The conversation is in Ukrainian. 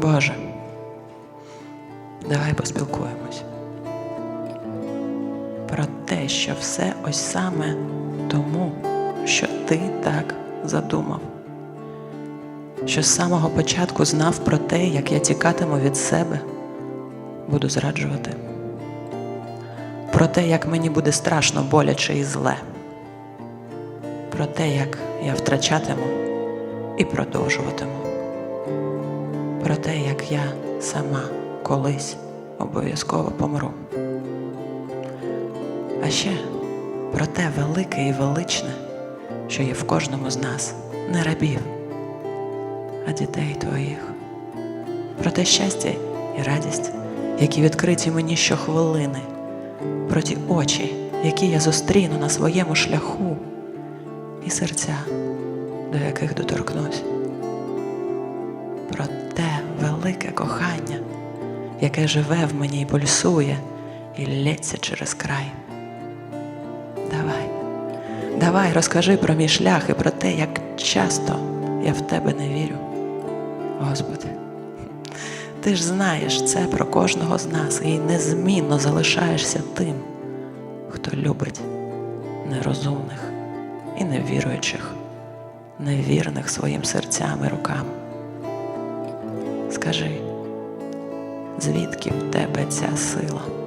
Боже, давай поспілкуємось про те, що все ось саме тому, що ти так задумав. Що з самого початку знав про те, як я тікатиму від себе, буду зраджувати. Про те, як мені буде страшно, боляче і зле. Про те, як я втрачатиму і продовжуватиму. Про те, як я сама колись обов'язково помру. А ще про те велике і величне, що є в кожному з нас, не рабів, а дітей твоїх. Про те щастя і радість, які відкриті мені щохвилини, про ті очі, які я зустріну на своєму шляху, і серця, до яких доторкнусь. Про те кохання, яке живе в мені і пульсує, і лється через край. Давай, давай, розкажи про мій шлях і про те, як часто я в тебе не вірю. Господи, ти ж знаєш це про кожного з нас і незмінно залишаєшся тим, хто любить нерозумних і невіруючих, невірних своїм серцям і рукам. Скажи, звідки в тебе ця сила?